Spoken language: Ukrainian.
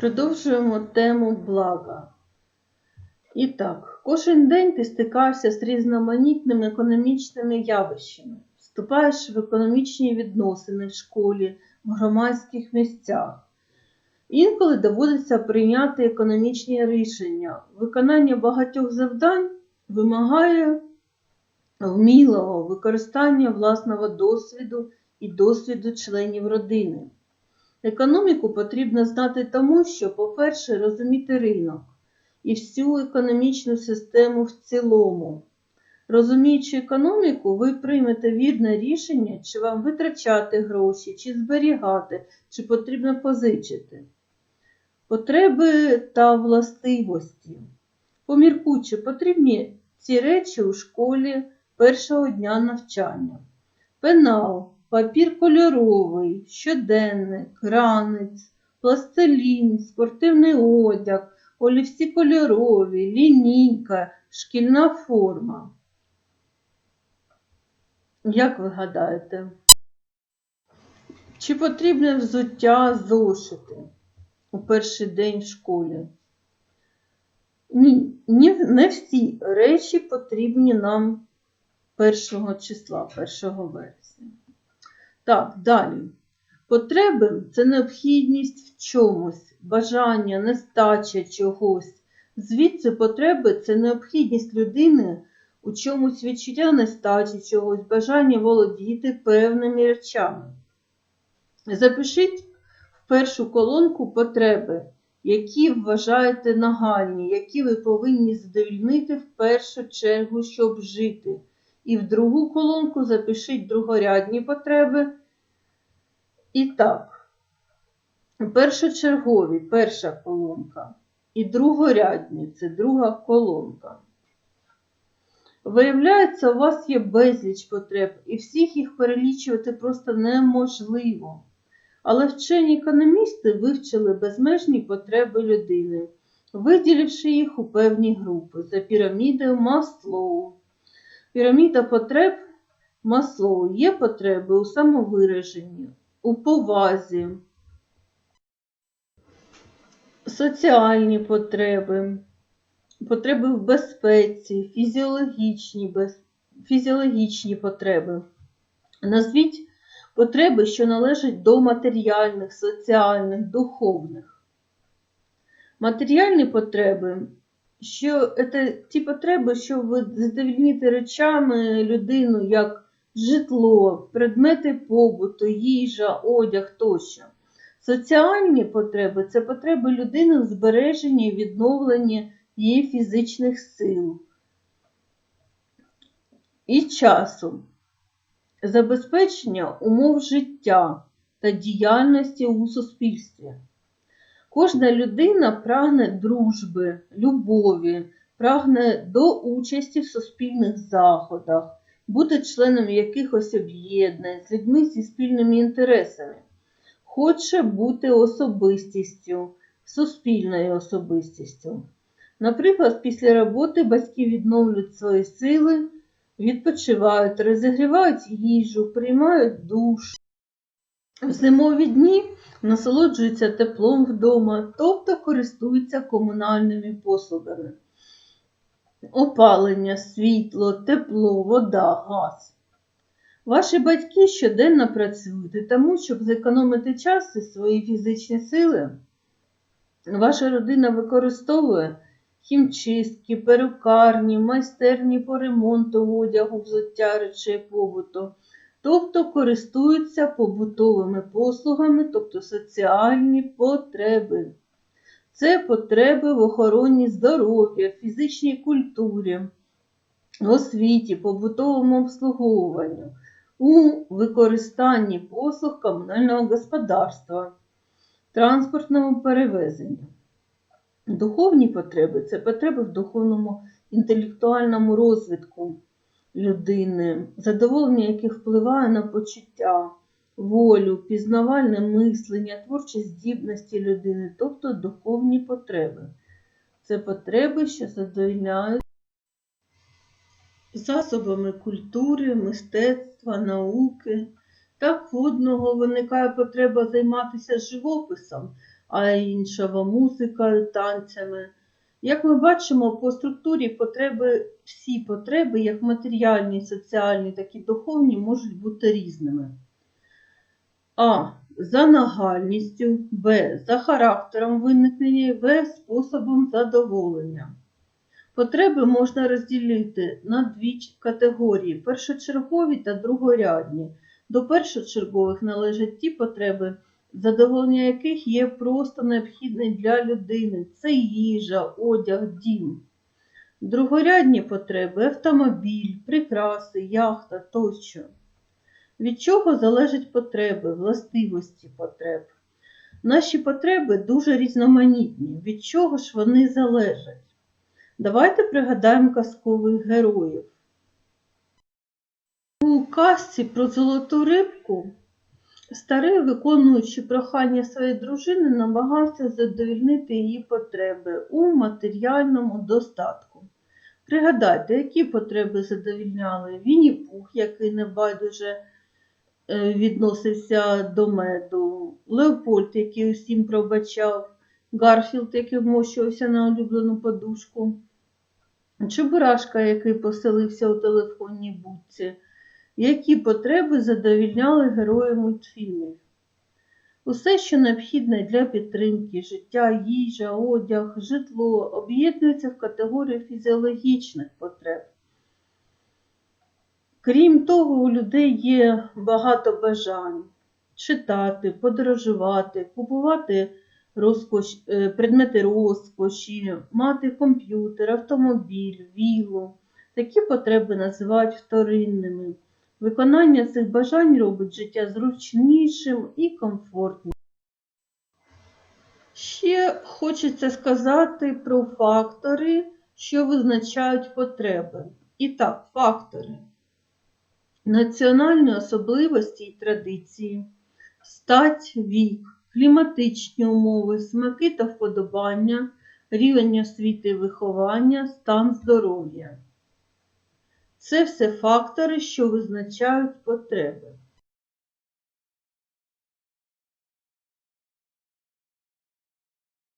Продовжуємо тему блага. І так, кожен день ти стикаєшся з різноманітними економічними явищами, вступаєш в економічні відносини в школі, в громадських місцях. Інколи доводиться прийняти економічні рішення. Виконання багатьох завдань вимагає вмілого використання власного досвіду і досвіду членів родини. Економіку потрібно знати тому, що, по-перше, розуміти ринок і всю економічну систему в цілому. Розуміючи економіку, ви приймете вірне рішення, чи вам витрачати гроші, чи зберігати, чи потрібно позичити. Потреби та властивості. Поміркуй, чи потрібні ці речі у школі першого дня навчання. Пенал, папір кольоровий, щоденник, ранець, пластилін, спортивний одяг, олівці кольорові, лінійка, шкільна форма. Як ви гадаєте? Чи потрібне взуття зошити у перший день в школі? Ні, не всі речі потрібні нам 1 числа, 1 вересня. Так, далі. Потреби це необхідність в чомусь, бажання, нестача чогось. Звідси потреби це необхідність людини у чомусь відчуття нестачі чогось, бажання володіти певними речами. Запишіть в першу колонку потреби, які вважаєте нагальні, які ви повинні задовільнити в першу чергу, щоб жити. І в другу колонку запишіть другорядні потреби. І так, першочергові перша колонка. І другорядні це друга колонка. Виявляється, у вас є безліч потреб, і всіх їх перелічувати просто неможливо. Але вчені економісти вивчили безмежні потреби людини, виділивши їх у певні групи за пірамідою Маслоу. Піраміда потреб Маслоу є потреби у самовираженні, у повазі, соціальні потреби, потреби в безпеці, фізіологічні, без... фізіологічні потреби. Назвіть потреби, що належать до матеріальних, соціальних, духовних. Матеріальні потреби, що це ті потреби, що ви задовільните речами людину, як житло, предмети побуту, їжа, одяг тощо. Соціальні потреби це потреби людини в збереженні і відновленні її фізичних сил і часу, забезпечення умов життя та діяльності у суспільстві. Кожна людина прагне дружби, любові, прагне до участі в суспільних заходах, бути членом якихось об'єднань з людьми зі спільними інтересами, хоче бути особистістю, суспільною особистістю. Наприклад, після роботи батьки відновлюють свої сили, відпочивають, розігрівають їжу, приймають душ. В зимові дні насолоджуються теплом вдома, тобто користуються комунальними послугами. Опалення, світло, тепло, вода, газ. Ваші батьки щоденно працюють тому, щоб зекономити час і свої фізичні сили. Ваша родина використовує хімчистки, перукарні, майстерні по ремонту одягу, взуття речей побуту, тобто користуються побутовими послугами, тобто соціальні потреби. Це потреби в охороні здоров'я, фізичній культурі, освіті, побутовому обслуговуванню, у використанні послуг комунального господарства, транспортному перевезенню. Духовні потреби це потреби в духовному інтелектуальному розвитку людини, задоволення яких впливає на почуття, волю, пізнавальне мислення, творчі здібності людини, тобто духовні потреби. Це потреби, що задовольняють засобами культури, мистецтва, науки. Так в одного виникає потреба займатися живописом, а іншого музикою, танцями. Як ми бачимо, по структурі потреби, всі потреби, як матеріальні, соціальні, так і духовні, можуть бути різними. А. За нагальністю, Б. За характером виникнення, В. Способом задоволення. Потреби можна розділити на дві категорії: першочергові та другорядні. До першочергових належать ті потреби, задоволення яких є просто необхідним для людини. Це їжа, одяг, дім. Другорядні потреби автомобіль, прикраси, яхта тощо. Від чого залежать потреби, властивості потреб? Наші потреби дуже різноманітні. Від чого ж вони залежать? Давайте пригадаємо казкових героїв. У казці про золоту рибку старий, виконуючи прохання своєї дружини, намагався задовільнити її потреби у матеріальному достатку. Пригадайте, які потреби задовільняли Вінні-Пух, який небайдуже е, відносився до меду, Леопольд, який усім пробачав, Гарфілд, який вмощувався на улюблену подушку, Чебурашка, який поселився у телефонній будці. Які потреби задовільняли герої мультфільмів? Усе, що необхідне для підтримки життя, їжа, одяг, житло, об'єднується в категорію фізіологічних потреб. Крім того, у людей є багато бажань читати, подорожувати, купувати розкош, е, предмети розкоші, мати комп'ютер, автомобіль, вілу. Такі потреби називають вторинними. Виконання цих бажань робить життя зручнішим і комфортнішим. Ще хочеться сказати про фактори, що визначають потреби. І так, фактори. Національні особливості і традиції, стать, вік, кліматичні умови, смаки та вподобання, рівень освіти і виховання, стан здоров'я. Це все фактори, що визначають потреби.